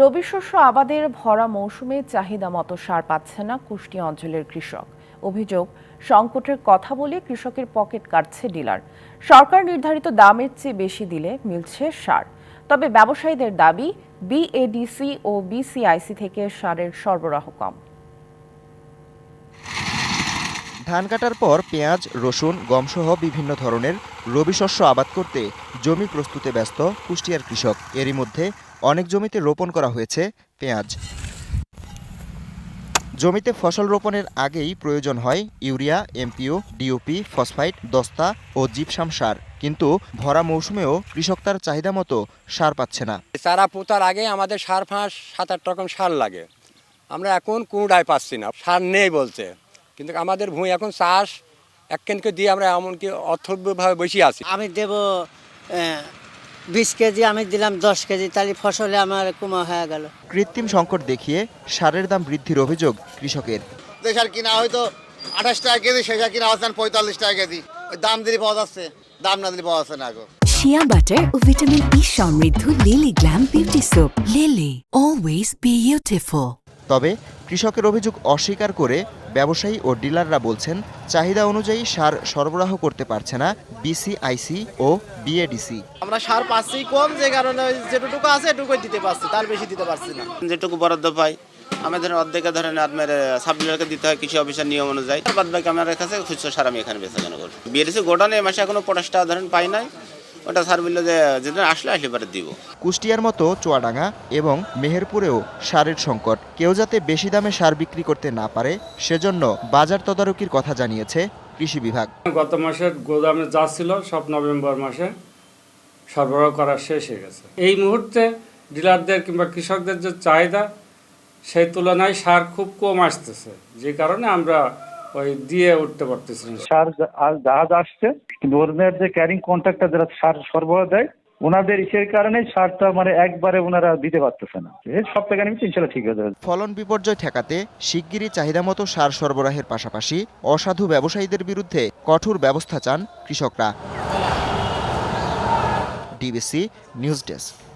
রবি শস্য আবাদের ভরা মৌসুমে চাহিদা মতো সার পাচ্ছে না কুষ্টিয়া অঞ্চলের কৃষক। অভিযোগ, সংকটের কথা বলে কৃষকের পকেট কাটছে ডিলার। সরকার নির্ধারিত দামের চেয়ে বেশি দিলে মিলছে সার। তবে ব্যবসায়ীদের দাবি, বিএডিসি ও বিসিআইসি থেকে সারের সরবরাহ কম। ধান কাটার পর পেঁয়াজ, রসুন, গমসহ বিভিন্ন ধরনের রবি শস্য আবাদ করতে জমি প্রস্তুতে ব্যস্ত কুষ্টিয়ার কৃষক। এরই মধ্যে অনেক জমিতে রোপণ করা হয়েছে পেঁয়াজ। জমিতে ফসল রোপণের আগেই প্রয়োজন হয় ইউরিয়া এমপিও ডিওপি ফসফাইট দস্তা ও জিপসাম সার। কিন্তু ভরা মৌসুমেও কৃষক তার চাহিদা মতো সার পাচ্ছে না। চারা পোতার আগে আমাদের সার ফাঁস সাত আট রকম সার লাগে। আমরা এখন কোনোটাই পাচ্ছি না সার নেই বলছে। কিন্তু আমাদের ভূমি এখন চাষ এক কেনকে দিয়ে আমরা এমনকি অর্থভাবে বসে আছি। আমি দেব বিশ কেজি আমি দিলাম দশ কেজি তাহলে ফসলে আমার কুমা হয়ে গেল। কৃত্রিম সংকট দেখিয়ে সারের দাম বৃদ্ধির অভিযোগ কৃষকের। সার কিনা হয়তো আঠাশ টাকা কেজি সার কিনা হচ্ছে পঁয়তাল্লিশ টাকা কেজি। দাম দিলে পাওয়া যাচ্ছে দাম না দিলে পাওয়া যাচ্ছে না গো। শিয়া বাটার ও ভিটামিন ই সমৃদ্ধ Lily glam beauty soap Lily always beautiful তবে কৃষকের অভিযোগ অস্বীকার করে ব্যবসায়ী ও ডিলাররা বলছেন চাহিদা অনুযায়ী সার সরবরাহ করতে পারছে না বিসিআইসি ও বিএডিসি। আমরা সার পাচ্ছি কম যে কারণে যেটুকু আছে এটুকুই দিতে পারছি তার বেশি দিতে পারছি না। যেটুকু বরাদ্দ পাই আমাদের অর্ধেকে ধরেন আপনার সাবডিলারকে দিতে হয় কৃষি অফিসের নিয়ম অনুযায়ী। বাদ বাকি আমার কাছে খুচরো সার আমি এখানে বেচা কেন করি বিএডিসি গোডাউনে এ মাসে এখনও পটাশটা ধরেন পাই নাই ওটা সার বলল যে যেদিন আসলে আসলে পরে দিব। কুষ্টিয়ার মতো চুয়াডাঙ্গা এবং মেহেরপুরেও সারের সংকট। কেউ যাতে বেশি দামে সার বিক্রি করতে না পারে সেজন্য বাজার তদারকির কথা জানিয়েছে কৃষি বিভাগ। গত মাসের গোদামে যা ছিল সব নভেম্বর মাসে সরবরাহ করা শেষ হয়ে গেছে। এই মুহূর্তে ডিলারদের কিংবা কৃষকদের যে চাহিদা সেই তুলনায় সার খুব কম আসতেছে। যে কারণে আমরা ওই দিয়ে উঠতে পারতেছি সার জাহাজ আসছে কিন্তু ওদের যে ক্যারিং কন্ট্রাক্টর যারা সার সরবরাহ দেয় ওনাদের ইসের কারণে সারটা মানে একবারে ওনারা দিতে পারতেছে না। এই সব থেকে নিমিত্তে ইনশাল্লাহ ঠিক হয়ে যাবে। ফলন বিপর্যয় ঠেকাতে শিগগিরই চাহিদা মতো সার সরবরাহের পাশাপাশি অসাধু ব্যবসায়ীদের বিরুদ্ধে কঠোর ব্যবস্থা চান কৃষকরা। DBC news desk.